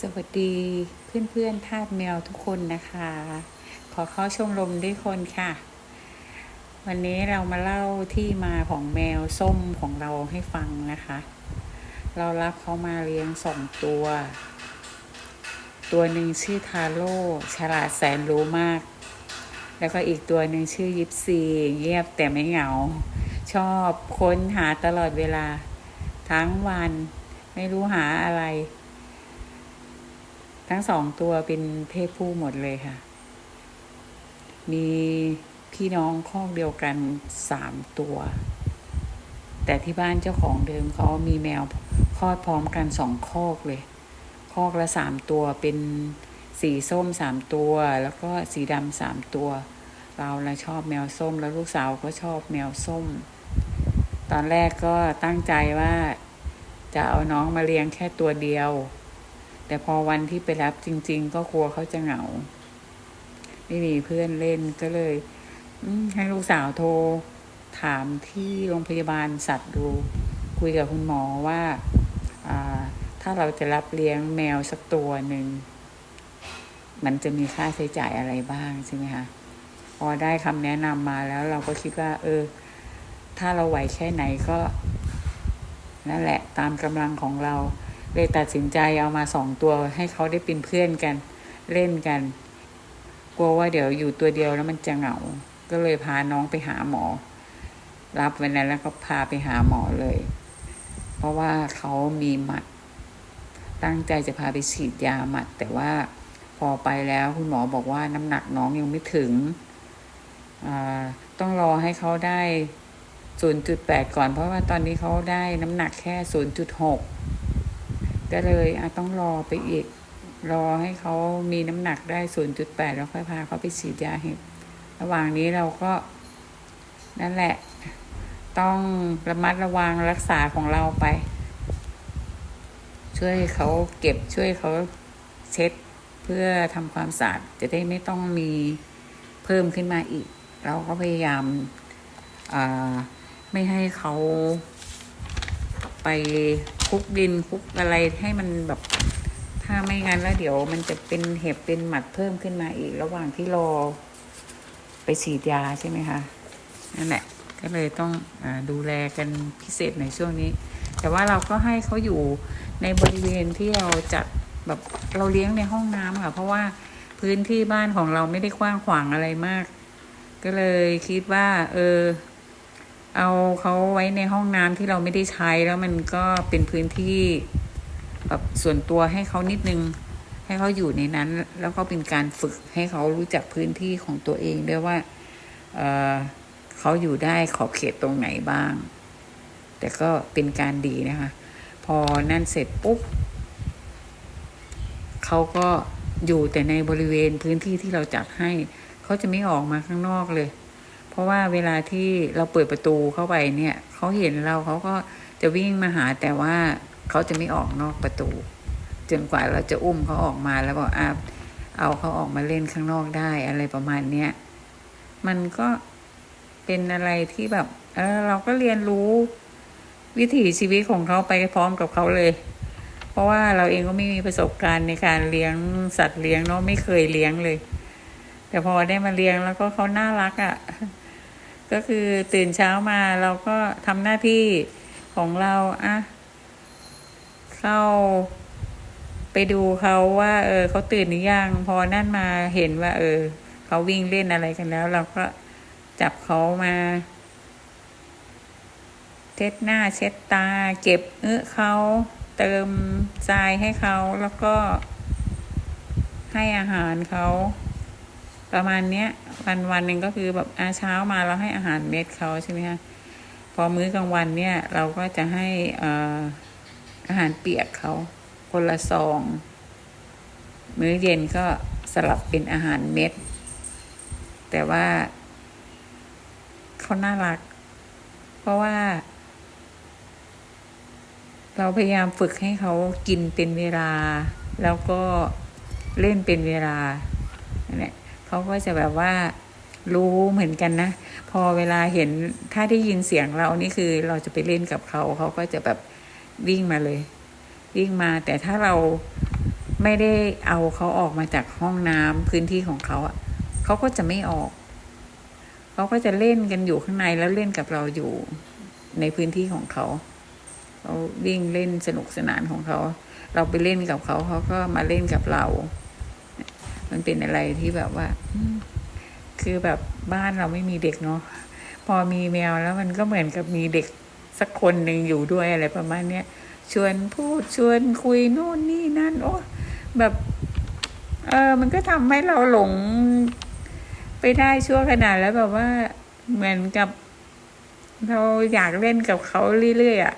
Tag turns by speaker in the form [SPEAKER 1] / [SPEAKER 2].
[SPEAKER 1] สวัสดีเพื่อนๆทาสแมวทุกคนนะคะ ขอเข้าชมรมด้วยคนค่ะ วันนี้เรามาเล่าที่มาของแมวส้มของเราให้ฟังนะคะ เรารับเขามาเลี้ยงสองตัว ตัวหนึ่งชื่อทาโร่ฉลาดแสนรู้มาก แล้วก็อีกตัวหนึ่งชื่อยิปซีเงียบแต่ไม่เหงา ชอบค้นหาตลอดเวลา ทั้งวันไม่รู้หาอะไร ทั้งสองตัวเป็นเพศผู้หมดเลยค่ะ มีพี่น้องคอกเดียวกันสามตัว แต่ที่บ้านเจ้าของเดิมเขามีแมวคลอดพร้อมกันสองคอกเลย คอกละสามตัวเป็นสีส้มสามตัว แล้วก็สีดำสามตัว เราละชอบแมวส้มแล้วลูกสาวก็ชอบแมวส้ม ตอนแรกก็ตั้งใจว่าจะเอาน้องมาเลี้ยงแค่ตัวเดียว แต่พอวันที่ไปรับจริง ๆ ก็กลัวเขาจะเหงา ไม่มีเพื่อนเล่นก็เลยให้ลูกสาวโทร ถามที่โรงพยาบาลสัตว์ดู คุยกับคุณหมอว่าอ่าถ้าเราจะรับเลี้ยงแมวสักตัวหนึ่ง มันจะมีค่าใช้จ่ายอะไรบ้างใช่ไหมคะพอได้คำแนะนำมาแล้วเราก็คิดว่า เออ ถ้าเราไหวแค่ไหนก็ นั่นแหละตามกำลังของเรา เลยตัดสินใจเอามาสองตัวให้เขาได้เป็นเพื่อนกันเล่นกัน กลัวว่าเดี๋ยวอยู่ตัวเดียวแล้วมันจะเหงา ก็เลยพาน้องไปหาหมอ รับวันนั้นแล้วก็พาไปหาหมอเลย เพราะว่าเขามีหมัด ตั้งใจจะพาไปฉีดยาหมัด แต่ว่าพอไปแล้วคุณหมอบอกว่าน้ำหนักน้องยังไม่ถึง ต้องรอให้เขาได้ 0.8 ก่อน เพราะว่าตอนนี้เขาได้น้ำหนักแค่ 0.6 ก็เลยต้องรอไปอีก รอให้เขามีน้ำหนักได้ 0.8 แล้วค่อยพาเขาไปฉีดยาเห็บระหว่างนี้เราก็นั่นแหละ ต้องระมัดระวังรักษาของเราไป ช่วยเขาเก็บช่วยเขาเช็ดเพื่อทำความสะอาดจะได้ไม่ต้องมีเพิ่มขึ้นมาอีก เราก็พยายามาไม่ให้เขาไป ลุกดินคลุกอะไรให้มันแบบ ถ้าไม่งั้นแล้วเดี๋ยวมันจะเป็นเห็บเป็นหมัดเพิ่มขึ้นมาอีก ระหว่างที่รอไปฉีดยาใช่ไหมคะนั่นแหละก็เลยต้องอดูแลกันพิเศษในช่วงนี้ แต่ว่าเราก็ให้เขาอยู่ในบริเวณที่เราจัดแบบเราเลี้ยงในห้องน้ำค่ะเพราะว่าพื้นที่บ้านของเราไม่ได้กว้างขวางอะไรมาก ก็เลยคิดว่า เออ เอาเขาไว้ในห้องน้ำที่เราไม่ได้ใช้แล้วมันก็เป็นพื้นที่แบบส่วนตัวให้เขานิดนึง ให้เขาอยู่ในนั้น แล้วก็เป็นการฝึกให้เขารู้จักพื้นที่ของตัวเองด้วยว่าเเขาอยู่ได้ขอบเขตตรงไหนบ้าง แต่ก็เป็นการดีนะคะ พอนั่นเสร็จปุ๊บเขาก็อยู่แต่ในบริเวณพื้นที่ที่เราจัดให้ เขาจะไม่ออกมาข้างนอกเลย เพราะว่าเวลาที่เราเปิดประตูเข้าไปเนี่ยเขาเห็นเราเขาก็จะวิ่งมาหาแต่ว่าเขาจะไม่ออกนอกประตู จนกว่าเราจะอุ้มเขาออกมาแล้วบอกอะเอาเขาออกมาเล่นข้างนอกได้อะไรประมาณเนี้ยมันก็เป็นอะไรที่แบบ เออเราก็เรียนรู้วิถีชีวิตของเขาไปพร้อมกับเขาเลย เพราะว่าเราเองก็ไม่มีประสบการณ์ในการเลี้ยงสัตว์เลี้ยงเนาะไม่เคยเลี้ยงเลย แต่พอได้มาเลี้ยงแล้วก็เขาน่ารักอะ่ะ ก็คือตื่นเช้ามาเราก็ทำหน้าที่ของเราอะเข้าไปดูเขาว่า เออเขาตื่นหรือยังพอนั่นมาเห็นว่า เออเขาวิ่งเล่นอะไรกันแล้ว เราก็จับเขามาเช็ดหน้าเช็ดตา เก็บเอื้อเขาเติมทรายให้เขาแล้วก็ให้อาหารเขา ประมาณเนี้ยวันวันหนึ่งก็คือแบบอาเช้ามาเราให้อาหารเม็ดเขาใช่ไหมคะพอมื้อกลางวันเนี่ยเราก็จะให้อ่อาหารเปียกเขาคนละซอง มื้อเย็นก็สลับเป็นอาหารเม็ด แต่ว่าเขาน่ารัก เพราะว่า เราพยายามฝึกให้เขากินเป็นเวลา แล้วก็เล่นเป็นเวลาเนี่ย เขาก็จะแบบว่ารู้เหมือนกันนะ พอเวลาเห็นถ้าได้ยินเสียงเรานี่คือเราจะไปเล่นกับเขาเขาก็จะแบบวิ่งมาเลย วิ่งมาแต่ถ้าเราไม่ได้เอาเขาออกมาจากห้องน้ำพื้นที่ของเขาอะเขาก็จะไม่ออก เขาก็จะเล่นกันอยู่ข้างในแล้วเล่นกับเราอยู่ในพื้นที่ของเขาเขาวิ่งเล่นสนุกสนานของเขา เราไปเล่นกับเขาเขาก็มาเล่นกับเรา มันเป็นอะไรที่แบบว่าคือแบบบ้านเราไม่มีเด็กเนาะพอมีแมวแล้วมันก็เหมือนกับมีเด็กสักคนหนึ่งอยู่ด้วยอะไรประมาณเนี้ยชวนพูดชวนคุยโน่นนี่นั่น โอ้แบบเออมันก็ทำให้เราหลงไปได้ชั่วขนาดแล้วแบบว่าเหมือนกับ เราอยากเล่นกับเขาเรื่อยๆอะ